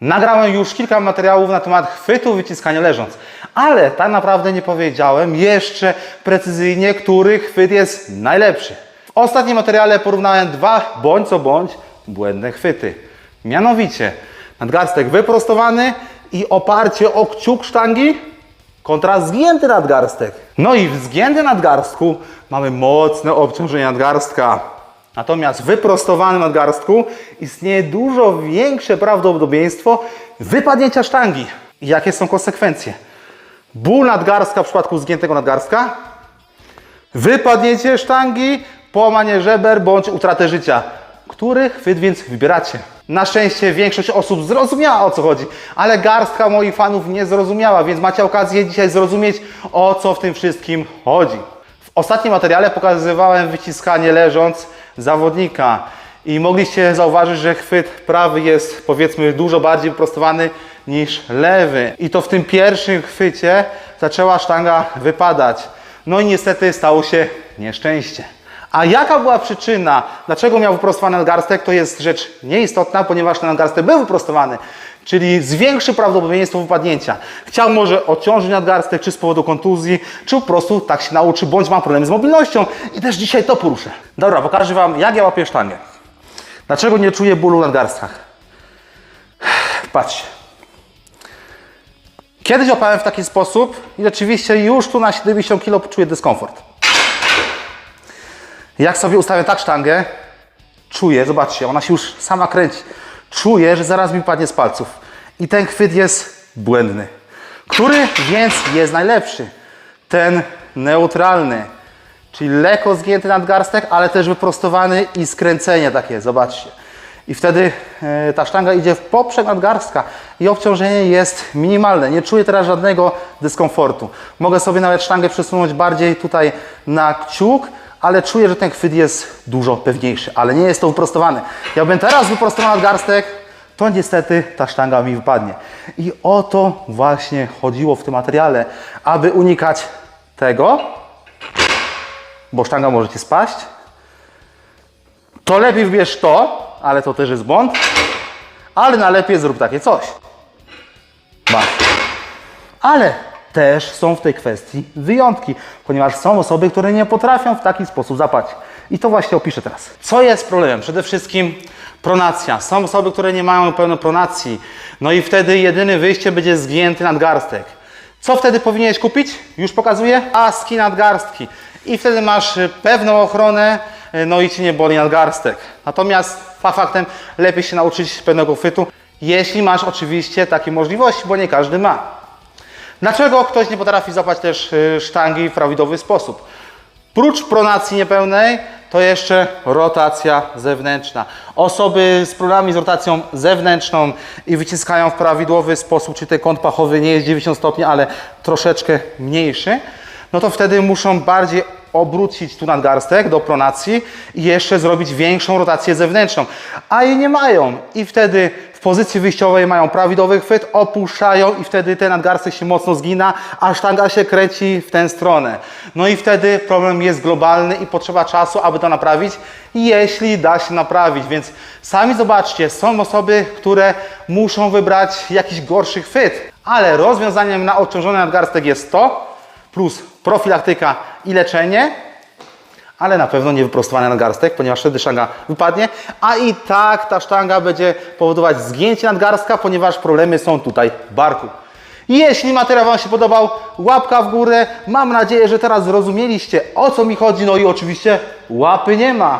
Nagrałem już kilka materiałów na temat chwytu wyciskania leżąc, ale tak naprawdę nie powiedziałem jeszcze precyzyjnie, który chwyt jest najlepszy. W ostatnim materiale porównałem dwa bądź co bądź błędne chwyty. Mianowicie nadgarstek wyprostowany i oparcie o kciuk sztangi kontra zgięty nadgarstek. No i w zgiętym nadgarstku mamy mocne obciążenie nadgarstka. Natomiast w wyprostowanym nadgarstku istnieje dużo większe prawdopodobieństwo wypadnięcia sztangi. Jakie są konsekwencje? Ból nadgarstka w przypadku zgiętego nadgarstka, wypadnięcie sztangi, połamanie żeber bądź utratę życia. Który chwyt więc wybieracie? Na szczęście większość osób zrozumiała o co chodzi, ale garstka moich fanów nie zrozumiała, więc macie okazję dzisiaj zrozumieć o co w tym wszystkim chodzi. W ostatnim materiale pokazywałem wyciskanie leżąc zawodnika i mogliście zauważyć, że chwyt prawy jest powiedzmy dużo bardziej wyprostowany niż lewy. I to w tym pierwszym chwycie zaczęła sztanga wypadać. No i niestety stało się nieszczęście. A jaka była przyczyna, dlaczego miał wyprostowany nadgarstek, to jest rzecz nieistotna, ponieważ ten nadgarstek był wyprostowany, czyli zwiększy prawdopodobieństwo wypadnięcia. Chciał może odciążyć nadgarstek, czy z powodu kontuzji, czy po prostu tak się nauczy, bądź ma problemy z mobilnością i też dzisiaj to poruszę. Dobra, pokażę Wam, jak ja łapię sztangę. Dlaczego nie czuję bólu w nadgarstkach? Patrzcie. Kiedyś łapałem w taki sposób i rzeczywiście już tu na 70 kg czuję dyskomfort. Jak sobie ustawię tak sztangę, czuję, zobaczcie, ona się już sama kręci. Czuję, że zaraz mi padnie z palców. I ten chwyt jest błędny. Który więc jest najlepszy? Ten neutralny, czyli lekko zgięty nadgarstek, ale też wyprostowany i skręcenie takie, zobaczcie. I wtedy e, ta sztanga idzie w poprzek nadgarstka i obciążenie jest minimalne. Nie czuję teraz żadnego dyskomfortu. Mogę sobie nawet sztangę przesunąć bardziej tutaj na kciuk, ale czuję, że ten chwyt jest dużo pewniejszy, ale nie jest to wyprostowane. Jakbym teraz wyprostował nadgarstek, to niestety ta sztanga mi wypadnie. I o to właśnie chodziło w tym materiale, aby unikać tego, bo sztanga może Ci spaść, to lepiej wybierz to, ale to też jest błąd, ale najlepiej zrób takie coś. Masz. Ale też są w tej kwestii wyjątki, ponieważ są osoby, które nie potrafią w taki sposób zapać. I to właśnie opiszę teraz. Co jest problemem? Przede wszystkim pronacja. Są osoby, które nie mają pełno pronacji. No i wtedy jedyne wyjście będzie zgięty nadgarstek. Co wtedy powinieneś kupić? Już pokazuję. Aski nadgarstki. I wtedy masz y, pewną ochronę, y, no i Ci nie boli nadgarstek. Natomiast fa- faktem lepiej się nauczyć pewnego chwytu, jeśli masz oczywiście takie możliwości, bo nie każdy ma. Dlaczego ktoś nie potrafi złapać też y, sztangi w prawidłowy sposób? Prócz pronacji niepełnej, to jeszcze rotacja zewnętrzna. Osoby z problemami z rotacją zewnętrzną i wyciskają w prawidłowy sposób, czyli ten kąt pachowy nie jest 90 stopni, ale troszeczkę mniejszy, no to wtedy muszą bardziej obrócić tu nadgarstek do pronacji i jeszcze zrobić większą rotację zewnętrzną. A jej nie mają. I wtedy w pozycji wyjściowej mają prawidłowy chwyt, opuszczają i wtedy ten nadgarstek się mocno zgina, a sztanga się kręci w tę stronę. No i wtedy problem jest globalny i potrzeba czasu, aby to naprawić, jeśli da się naprawić. Więc sami zobaczcie, są osoby, które muszą wybrać jakiś gorszy chwyt, ale rozwiązaniem na odciążony nadgarstek jest to, plus profilaktyka i leczenie, ale na pewno nie wyprostowany nadgarstek, ponieważ wtedy sztanga wypadnie, a i tak ta sztanga będzie powodować zgięcie nadgarstka, ponieważ problemy są tutaj barku. Jeśli materiał Wam się podobał, łapka w górę. Mam nadzieję, że teraz zrozumieliście o co mi chodzi, no i oczywiście łapy nie ma.